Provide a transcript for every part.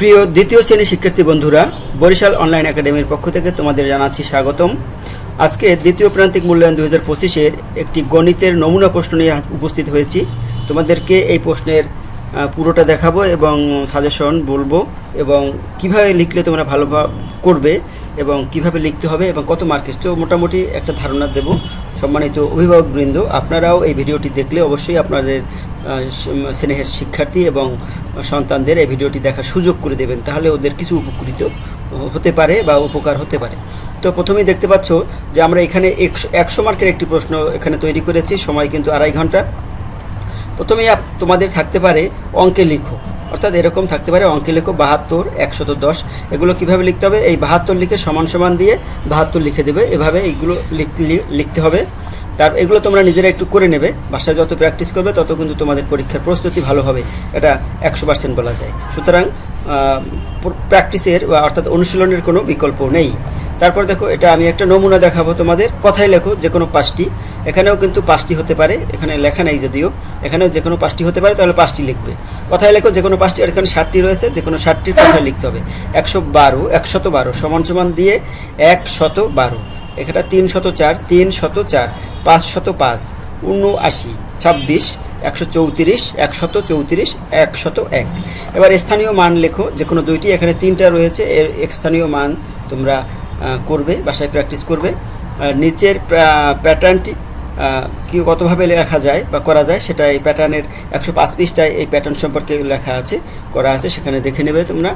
প্রিয় দ্বিতীয় শ্রেণির শিক্ষার্থী বন্ধুরা, বরিশাল অনলাইন একাডেমির পক্ষ থেকে তোমাদের জানাচ্ছি স্বাগতম। আজকে দ্বিতীয় প্রান্তিক মূল্যায়ন দু হাজার পঁচিশের একটি গণিতের নমুনা প্রশ্ন নিয়ে উপস্থিত হয়েছি। তোমাদেরকে এই প্রশ্নের পুরোটা দেখাবো এবং সাজেশন বলব এবং কীভাবে লিখলে তোমরা ভালো করবে এবং কীভাবে লিখতে হবে এবং কত মার্কেস তো মোটামুটি একটা ধারণা দেব। সম্মানিত অভিভাবকবৃন্দ আপনারাও এই ভিডিওটি দেখলে অবশ্যই আপনাদের স্নেহের শিক্ষার্থী এবং সন্তানদের এই ভিডিওটি দেখার সুযোগ করে দেবেন। তাহলে ওদের কিছু উপকৃত হতে পারে বা উপকার হতে পারে। তো প্রথমেই দেখতে পাচ্ছ যে আমরা এখানে একশো একশো মার্কের একটি প্রশ্ন এখানে তৈরি করেছি। সময় কিন্তু আড়াই ঘণ্টা। প্রথমেই আপ- তোমাদের থাকতে পারে অঙ্কে লিখো। অর্থাৎ এরকম থাকতে পারে অঙ্কে লিখো বাহাত্তর, একশত দশ। এগুলো কীভাবে লিখতে হবে? এই বাহাত্তর লিখে সমান সমান দিয়ে বাহাত্তর লিখে দেবে। এভাবে এইগুলো লিখতে হবে। তার এগুলো তোমরা নিজেরা একটু করে নেবে। বাসায় যত প্র্যাকটিস করবে, তত কিন্তু তোমাদের পরীক্ষার প্রস্তুতি ভালো হবে। এটা একশো পার্সেন্ট বলা যায়। সুতরাং প্র্যাকটিসের বা অর্থাৎ অনুশীলনের কোনো বিকল্প নেই। তারপর দেখো, এটা আমি একটা নমুনা দেখাবো তোমাদের। কথাই লেখো যে কোনো পাঁচটি। এখানেও কিন্তু পাঁচটি হতে পারে, এখানে লেখা নেই যদিও। এখানেও যে কোনো পাঁচটি হতে পারে, তাহলে পাঁচটি লিখবে। কথায় লেখো যে কোনো পাঁচটি, আর এখানে ষাটটি রয়েছে যে কোনো ষাটটির কথায় লিখতে হবে। একশো বারো, একশত বারো, সমান সমান দিয়ে এক শত বারো। এখানটা তিন শত চার তিন শত চার পাঁচ শত পাঁচ উনআশি ছাব্বিশ, একশো চৌত্রিশ, একশত চৌত্রিশ, একশত এক। এবার স্থানীয় মান লেখো যে কোনো দুইটি, এখানে তিনটা রয়েছে, এর স্থানীয় মান তোমরা করবে, বাসায় প্র্যাকটিস করবে। নিচের প্যাটার্নটি কি কতভাবে লেখা যায় বা করা যায় সেটা এই প্যাটার্নের একশো পাঁচ পিসটায় এই প্যাটার্ন সম্পর্কে লেখা আছে, করা আছে, সেখানে দেখে নেবে তোমরা।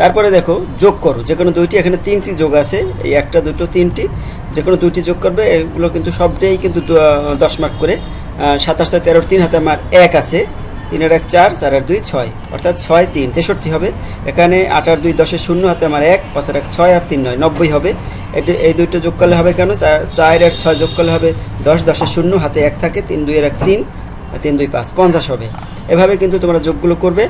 তারপরে দেখো, যোগ করো। যে কোনো দুইটি, এখানে তিনটি যোগ আছে, এই একটা, দুটো, তিনটি যে কোনো দুইটি যোগ করবে, এগুলো কিন্তু সবটাই কিন্তু দশ মার্ক করে। সাতাশ ছয় তেরোর তিন হাতে আমার এক আছে। তিনের এক চার চার আর দুই ছয়, অর্থাৎ ছয় তিন। তেষট্টি হবে। এখানে আট আর দুই দশের শূন্য হাতে আমার এক পাঁচের এক ছয় আর তিন নয়, নব্বই হবে। এটা, এই দুইটা যোগ করলে হবে কেন? চার আর ছয় যোগ করলে হবে দশ, দশের শূন্য, হাতে এক থাকে, তিন দুইয়ের এক তিন, আর তিন দুই পাঁচ, পঞ্চাশ হবে। এভাবে কিন্তু তোমরা যোগগুলো করবে।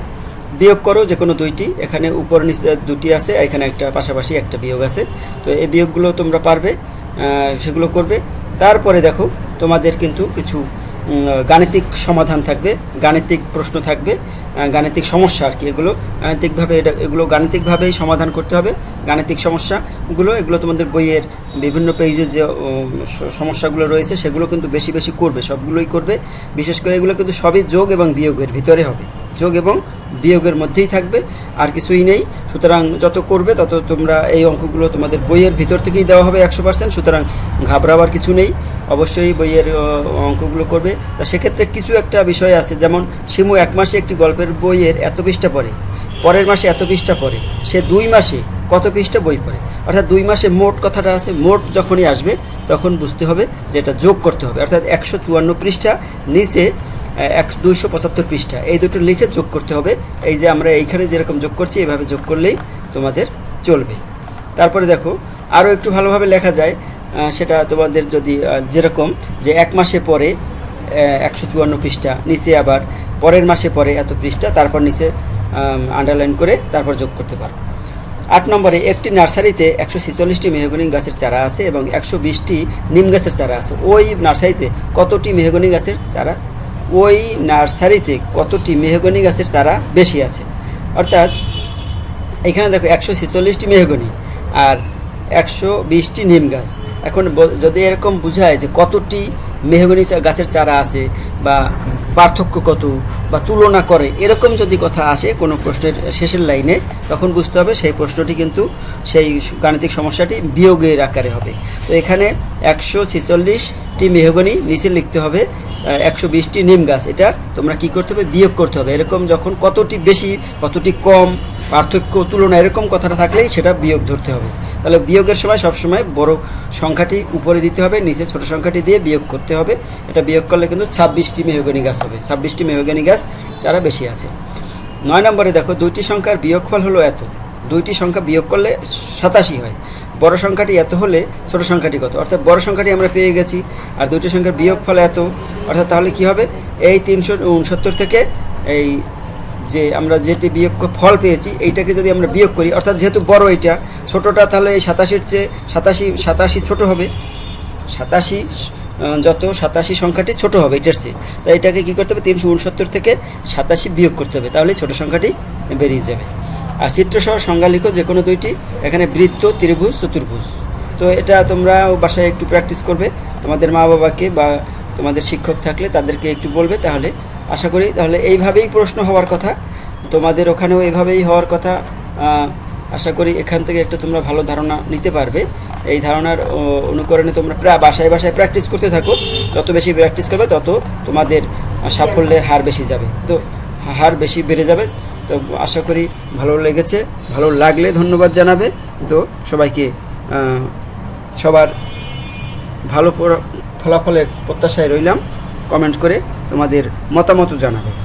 বিয়োগ করো যে কোনো দুইটি। এখানে উপর নিচে দুটি আছে, আর এখানে একটা পাশাপাশি একটা বিয়োগ আছে। তো এই বিয়োগগুলো তোমরা পারবে সেগুলো করবে। তারপরে দেখো, তোমাদের কিন্তু কিছু গাণিতিক সমাধান থাকবে, গাণিতিক প্রশ্ন থাকবে গাণিতিক সমস্যা আর কি এগুলো, গাণিতিকভাবে এটা, এগুলো গাণিতিকভাবেই সমাধান করতে হবে, গাণিতিক সমস্যাগুলো, এগুলো তোমাদের বইয়ের বিভিন্ন পেজে যে সমস্যাগুলো রয়েছে, সেগুলো কিন্তু বেশি বেশি করবে, সবগুলোই করবে, বিশেষ করে এগুলো কিন্তু সবই যোগ এবং বিয়োগের ভিতরে হবে, যোগ এবং বিয়োগের মধ্যেই থাকবে, আর কিছুই নেই, সুতরাং যত করবে তত তোমরা এই অঙ্কগুলো তোমাদের বইয়ের ভিতর থেকেই দেওয়া হবে একশো পার্সেন্ট সুতরাং ঘাবড়াবার কিছু নেই অবশ্যই বইয়ের অঙ্কগুলো করবে। তা সেক্ষেত্রে কিছু একটা বিষয় আছে, যেমন শিমু এক মাসে একটি গল্পের বইয়ের এত পৃষ্ঠা পড়ে, পরের মাসে এত পৃষ্ঠা পড়ে, সে দুই মাসে কত পৃষ্ঠা বই পড়ে। অর্থাৎ দুই মাসে মোট কথাটা আছে, মোট যখনই আসবে তখন বুঝতে হবে যে এটা যোগ করতে হবে। অর্থাৎ একশো চুয়ান্ন পৃষ্ঠা, নিচে এক, দুইশো পঁচাত্তর পৃষ্ঠা। এই দুটো লিখে যোগ করতে হবে। এই যে আমরা এইখানে যেরকম যোগ করছি, এভাবে যোগ করলেই তোমাদের চলবে। তারপরে দেখো, আরও একটু ভালোভাবে লেখা যায়। সেটা তোমাদের যদি যেরকম যে এক মাসে পরে একশো চুয়ান্ন পৃষ্ঠা, নিচে আবার পরের মাসে পরে এত পৃষ্ঠা, তারপর নিচে আন্ডারলাইন করে তারপর যোগ করতে পারো। আট নম্বরে, একটি নার্সারিতে একশো ছেচল্লিশটি মেহগনি গাছের চারা আছে এবং একশো বিশটি নিম গাছের চারা আছে। ওই নার্সারিতে কতটি মেহগনি গাছের চারা? ওই নার্সারিতে কতটি মেহগনি গাছের চারা বেশি আছে? অর্থাৎ, এখানে দেখো একশো ছেচল্লিশটি মেহগনি, আর একশো বিশটি নিম গাছ। এখন যদি এরকম বোঝায় যে কতটি মেহগনি গাছের চারা আছে বা পার্থক্য কত বা তুলনা করে, এরকম যদি কথা আসে কোনো প্রশ্নের শেষের লাইনে, তখন বুঝতে হবে সেই প্রশ্নটি কিন্তু সেই গাণিতিক সমস্যাটি বিয়োগের আকারে হবে। তো এখানে একশো ছেচল্লিশটি মেহগনি নিচে লিখতে হবে একশো বিশটি নিম গাছ। এটা তোমরা কি করতে হবে? বিয়োগ করতে হবে। এরকম যখন কতটি বেশি, কতটি কম, পার্থক্য, তুলনা, এরকম কথাটা থাকলেই সেটা বিয়োগ ধরতে হবে। তাহলে বিয়োগের সময় সবসময় বড় সংখ্যাটি উপরে দিতে হবে, নিচে ছোট সংখ্যাটি দিয়ে বিয়োগ করতে হবে। এটা বিয়োগ করলে কিন্তু ছাব্বিশটি মেহগনি গাছ হবে। ছাব্বিশটি মেহগনি গাছ চারা বেশি আছে। নয় নম্বরে দেখো, দুইটি সংখ্যার বিয়োগফল হলো এত। দুইটি সংখ্যা বিয়োগ করলে সাতাশি হয়। বড় সংখ্যাটি এত হলে ছোট সংখ্যাটি কত? অর্থাৎ বড় সংখ্যাটি আমরা পেয়ে গেছি, আর দুইটি সংখ্যার বিয়োগফল এত। অর্থাৎ তাহলে কি হবে? এই তিনশো উনসত্তর থেকে এই যে আমরা যেটি বিয়োগ ফল পেয়েছি, এইটাকে যদি আমরা বিয়োগ করি, অর্থাৎ যেহেতু বড় এটা, ছোটটা তাহলে এই সাতাশির চেয়ে সাতাশি সাতাশি ছোট হবে। সাতাশি যত সাতাশি সংখ্যাটি ছোট হবে এটার চেয়ে। তাই এটাকে কী করতে হবে? তিনশো উনসত্তর থেকে সাতাশি বিয়োগ করতে হবে। তাহলে ছোট সংখ্যাটি বেরিয়ে যাবে। আর চিত্রসহ সংজ্ঞা লিখো যে কোনো দুইটি, এখানে বৃত্ত, ত্রিভুজ, চতুর্ভুজ। তো এটা তোমরা বাসায় একটু প্র্যাকটিস করবে। তোমাদের মা বাবাকে বা তোমাদের শিক্ষক থাকলে তাদেরকে একটু বলবে, তাহলে আশা করি। তাহলে এইভাবেই প্রশ্ন হওয়ার কথা। তোমাদের ওখানেও এইভাবেই হওয়ার কথা। আশা করি এখান থেকে একটা তোমরা ভালো ধারণা নিতে পারবে। এই ধারণার অনুকরণে তোমরা প্রায় বাসায় বাসায় প্র্যাকটিস করতে থাকো। যত বেশি প্র্যাকটিস করবে, তত তোমাদের সাফল্যের হার বেশি যাবে। তো, হার বেশি বেড়ে যাবে। তো, আশা করি ভালো লেগেছে। ভালো লাগলে ধন্যবাদ জানাবে। তো, সবাইকে সবার ভালো ফলাফলের প্রত্যাশায় রইলাম। কমেন্ট করে তোমাদের মতামত জানাবে।